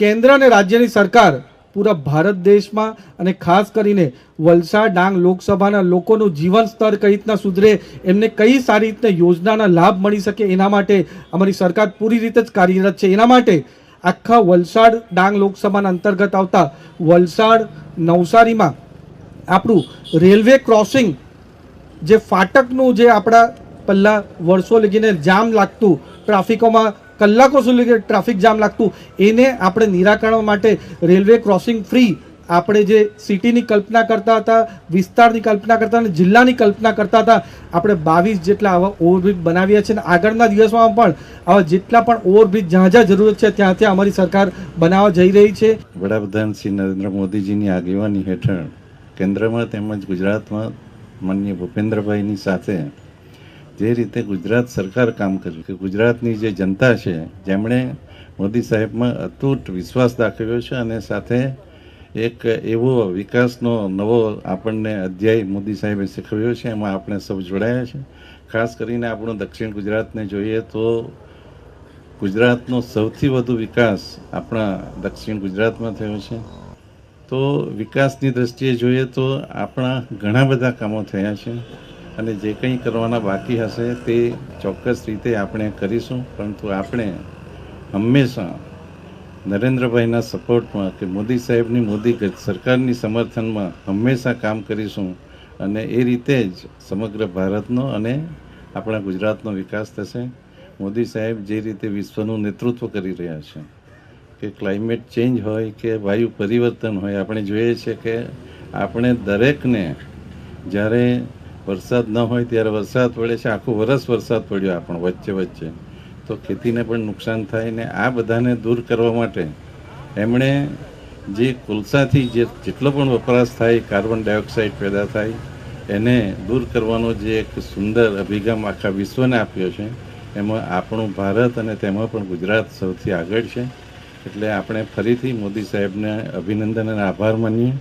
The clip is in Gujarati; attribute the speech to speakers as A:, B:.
A: કેન્દ્ર અને રાજ્યની સરકાર પૂરા ભારત દેશમાં અને ખાસ કરીને વલસાડ ડાંગ લોકસભાના લોકોનું જીવન સ્તર કઈ રીતના સુધરે, એમને કઈ સારી રીતના યોજનાના લાભ મળી શકે એના માટે અમારી સરકાર પૂરી રીતે જ કાર્યરત છે. એના માટે આખા વલસાડ ડાંગ લોકસભાના અંતર્ગત આવતા વલસાડ નવસારીમાં આપણું રેલવે ક્રોસિંગ જે ફાટકનું જે આપણા પહેલાં વર્ષો લગીને જામ લાગતું ટ્રાફિકોમાં કલાકો સુધી ટ્રાફિક જામ લાગતું, એને આપણે નિરાકરણ માટે રેલવે ક્રોસિંગ ફ્રી આપણે જે સિટીની કલ્પના કરતા હતા, વિસ્તારની કલ્પના કરતા અને જિલ્લાની કલ્પના કરતા હતા, આપણે બાવીસ જેટલા આવા ઓવરબ્રિજ બનાવ્યા છે અને આગળના દિવસમાં પણ આવા જેટલા પણ ઓવરબ્રિજ જ્યાં જ્યાં જરૂરત છે ત્યાં ત્યાં અમારી સરકાર બનાવવા જઈ રહી છે.
B: વડાપ્રધાન શ્રી નરેન્દ્ર મોદીજીની આગેવાની હેઠળ કેન્દ્રમાં તેમજ ગુજરાતમાં માનનીય ભૂપેન્દ્રભાઈની સાથે જે રીતે ગુજરાત સરકાર કામ કર્યું કે ગુજરાતની જે જનતા છે, જેમણે મોદી સાહેબમાં અતૂટ વિશ્વાસ દાખવ્યો છે અને સાથે એક એવો વિકાસનો નવો આપણને અધ્યાય મોદી સાહેબે શીખવ્યો છે, એમાં આપણે સૌ જોડાયા છે. ખાસ કરીને આપણું દક્ષિણ ગુજરાતને જોઈએ તો ગુજરાતનો સૌથી વધુ વિકાસ આપણા દક્ષિણ ગુજરાતમાં થયો છે. તો વિકાસની દ્રષ્ટિએ જોઈએ તો આપણા ઘણા બધા કામો થયા છે. અને જે કંઈ કરવાના બાકી હશે તે ચોક્કસ રીતે આપણે કરીશું, પરંતુ આપણે હંમેશા નરેન્દ્રભાઈના સપોર્ટમાં કે મોદી સાહેબની મોદી સરકારની સમર્થનમાં હંમેશા કામ કરીશું અને એ રીતે જ સમગ્ર ભારતનો અને આપણા ગુજરાતનો વિકાસ થશે. મોદી સાહેબ જે રીતે વિશ્વનું નેતૃત્વ કરી રહ્યા છે, કે ક્લાઇમેટ ચેન્જ હોય કે વાયુ પરિવર્તન હોય, આપણે જોઈએ છે કે આપણે દરેકને જ્યારે વરસાદ ન હોય ત્યારે વરસાદ પડે છે. આખું વરસ વરસાદ પડ્યો આપણો વચ્ચે વચ્ચે. તો ખેતીને પણ નુકસાન થાય ને આ બધાને દૂર કરવા માટે એમણે જે કોલસાથી જે જેટલો પણ વપરાશ થાય, કાર્બન ડાયોક્સાઇડ પેદા થાય, એને દૂર કરવાનો જે એક સુંદર અભિગમ આખા વિશ્વને આપ્યો છે. એમાં આપણું ભારત અને તેમાં પણ ગુજરાત સૌથી આગળ છે. એટલે આપણે ફરીથી મોદી સાહેબને અભિનંદન અને આભાર માનીએ.